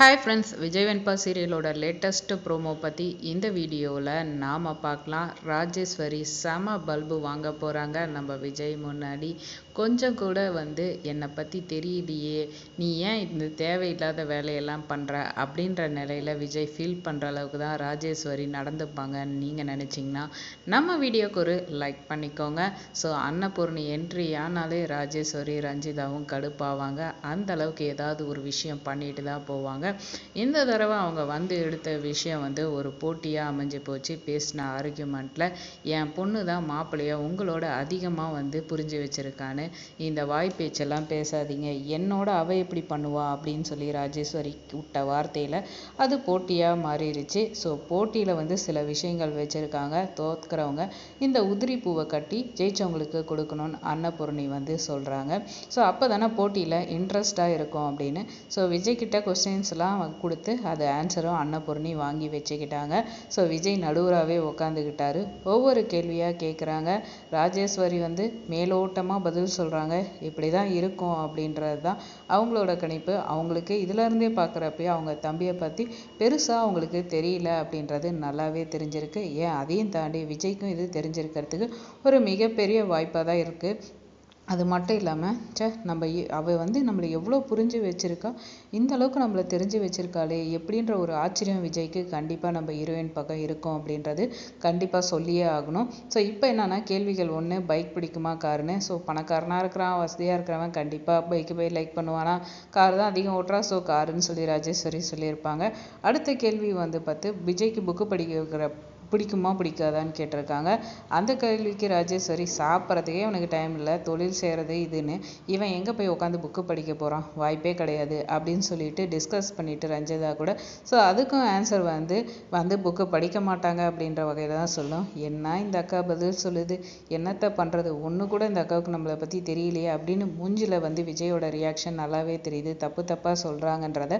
Hi friends Vijay Venba சீரியலோட latest promo பற்றி இந்த வீடியோவில் நாம் பார்க்கலாம். ராஜேஸ்வரி செம பல்பு வாங்க போகிறாங்க நம்ம விஜய் முன்னாடி கொஞ்சம் கூட வந்து என்னை பற்றி தெரியலையே. நீ ஏன் இந்த தேவையில்லாத வேலையெல்லாம் பண்ணுற அப்படின்ற நிலையில் விஜய் ஃபீல் பண்ணுற அளவுக்கு தான் ராஜேஸ்வரி நடந்துப்பாங்கன்னு நீங்கள் நினச்சிங்கன்னா நம்ம வீடியோக்கு ஒரு லைக் பண்ணிக்கோங்க. ஸோ அன்னபூர்ணி என்ட்ரி ஆனாலே ராஜேஸ்வரி ரஞ்சிதாவும் கடுப்பாவாங்க. அந்த அளவுக்கு ஏதாவது ஒரு விஷயம் பண்ணிட்டு தான் போவாங்க. இந்த தடவை அவங்க வந்து எடுத்த விஷயம் வந்து ஒரு போட்டியாக அமைஞ்சு போச்சு. பேசின ஆர்கியூமெண்ட்டில் என் பொண்ணு தான் மாப்பிள்ளைய உங்களோட அதிகமாக வந்து புரிஞ்சு வச்சிருக்கான்னு இந்த வாய் பேச்செல்லாம் பேசாதீங்க. என்னோட அவ எப்படி பண்ணுவா அப்படின்னு சொல்லி ராஜேஸ்வரி விட்ட வார்த்தையில் அது போட்டியாக மாறிடுச்சு ஸோ போட்டியில் வந்து சில விஷயங்கள் வச்சுருக்காங்க. தோற்கிறவங்க இந்த உதிரி பூவை கட்டி ஜெயிச்சவங்களுக்கு கொடுக்கணும்னு அன்னபூர்ணி வந்து சொல்கிறாங்க ஸோ அப்போ தானே போட்டியில் இன்ட்ரெஸ்டாக இருக்கும் அப்படின்னு. ஸோ விஜய் கிட்ட கொஸ்டின்ஸ்லாம் கொடுத்து அது ஆன்சரும் அன்னபூர்ணி வாங்கி வச்சுக்கிட்டாங்க. ஸோ விஜய் நடுவராகவே உக்காந்துக்கிட்டாரு. ஒவ்வொரு கேள்வியாக கேட்குறாங்க ராஜேஸ்வரி வந்து மேலோட்டமாக பதில் சொல்கிறாங்க இப்படி தான் இருக்கும் அப்படின்றது தான் அவங்களோட கணிப்பு. அவங்களுக்கு இதுலேருந்தே பார்க்குறப்பயே அவங்க தம்பியை பற்றி பெருசாக அவங்களுக்கு தெரியல அப்படின்றது நல்லாவே தெரிஞ்சிருக்கு. ஏன் அதையும் தாண்டி விஜய்க்கும் இது தெரிஞ்சிருக்கிறதுக்கு ஒரு மிகப்பெரிய வாய்ப்பாக தான் இருக்குது அது மட்டும் இல்லாமல் ச்சே நம்ம அவள் வந்து நம்மளை எவ்வளோ புரிஞ்சு வச்சுருக்கா? இந்த அளவுக்கு நம்மளை தெரிஞ்சு வச்சுருக்காளே எப்படின்ற ஒரு ஆச்சரியம் விஜய்க்கு கண்டிப்பாக நம்ம ஹீரோயின் பக்கம் இருக்கும் அப்படின்றது கண்டிப்பாக சொல்லியே ஆகணும். ஸோ இப்போ என்னென்னா கேள்விகள் ஒன்று பைக் பிடிக்குமா காருன்னு ஸோ பணக்காரனாக இருக்கிறான் வசதியாக இருக்கிறவன் கண்டிப்பாக பைக்கு போய் லைக் பண்ணுவானா. கார் தான் அதிகம் ஓட்டுறா ஸோ காருன்னு சொல்லி ராஜேஸ்வரி சொல்லியிருப்பாங்க. அடுத்த கேள்வி வந்து பார்த்து விஜய்க்கு புக்கு படிக்கிற பிடிக்குமா பிடிக்காதான்னு கேட்டிருக்காங்க. அந்த கேள்விக்கு ராஜேஸ்வரி சாப்பிட்றதுக்கே அவனுக்கு டைம் இல்லை தொழில் செய்கிறது இதுன்னு. இவன் எங்கே போய் உட்காந்து புக்கு படிக்க போகிறான் வாய்ப்பே கிடையாது அப்படின்னு சொல்லிட்டு டிஸ்கஸ் பண்ணிட்டு ரஞ்சிதா கூட. ஸோ அதுக்கும் ஆன்சர் வந்து வந்து புக்கு படிக்க மாட்டாங்க அப்படின்ற வகையில் தான் சொல்லும். என்ன இந்த அக்கா பதில் சொல்லுது? என்னத்தை பண்ணுறது ஒன்று கூட இந்த அக்காவுக்கு நம்மளை பற்றி தெரியலையே அப்படின்னு மூஞ்சில் வந்து விஜயோட ரியாக்ஷன் நல்லாவே தெரியுது. தப்பு தப்பாக சொல்கிறாங்கன்றத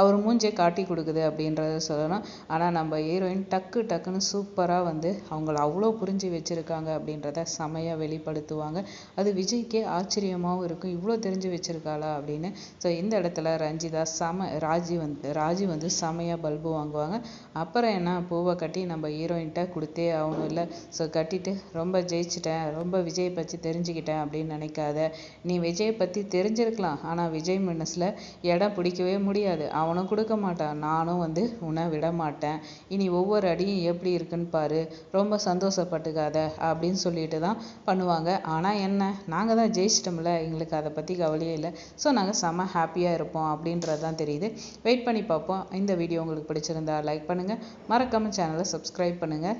அவர் மூஞ்சை காட்டி கொடுக்குது அப்படின்றத சொல்லணும். ஆனால் நம்ம ஹீரோயின் டக்கு டக்குன்னு சூப்பராக வந்து அவங்கள அவ்வளோ புரிஞ்சு வச்சுருக்காங்க அப்படின்றத செமையாக வெளிப்படுத்துவாங்க. அது விஜய்க்கே ஆச்சரியமாகவும் இருக்கும். இவ்வளோ தெரிஞ்சு வச்சுருக்காளா அப்படின்னு. ஸோ இந்த இடத்துல ரஞ்சிதா செம ராஜி வந்து ராஜி வந்து செமையாக பல்பு வாங்குவாங்க. அப்புறம் என்ன பூவை கட்டி நம்ம ஹீரோயின்கிட்ட கொடுத்தே ஆகணும் இல்லை? ஸோ கட்டிட்டு ரொம்ப ஜெயிச்சிட்டேன். ரொம்ப விஜய் பற்றி தெரிஞ்சுக்கிட்டேன் அப்படின்னு நினைக்காத. நீ விஜயை பற்றி தெரிஞ்சிருக்கலாம். ஆனால் விஜய் மனசில் இடம் பிடிக்கவே முடியாது. அவனும் கொடுக்க மாட்டான். நானும் வந்து உன்னை விட மாட்டேன். இனி ஒவ்வொரு அடியும் எப்படி இருக்குன்னு பாரு. ரொம்ப சந்தோஷப்பட்டுக்காத அப்படின்னு சொல்லிட்டு தான் பண்ணுவாங்க. ஆனால் என்ன? நாங்கள் தான் ஜெயிச்சிட்டோம்ல. எங்களுக்கு அதை பற்றி கவலையே இல்லை. ஸோ நாங்கள் செம்ம ஹாப்பியாக இருப்போம் அப்படின்றது தான் தெரியுது. வெயிட் பண்ணி பார்ப்போம். இந்த வீடியோ உங்களுக்கு பிடிச்சிருந்தா லைக் பண்ணுங்கள் மறக்காமல் சேனலை சப்ஸ்கிரைப் பண்ணுங்கள்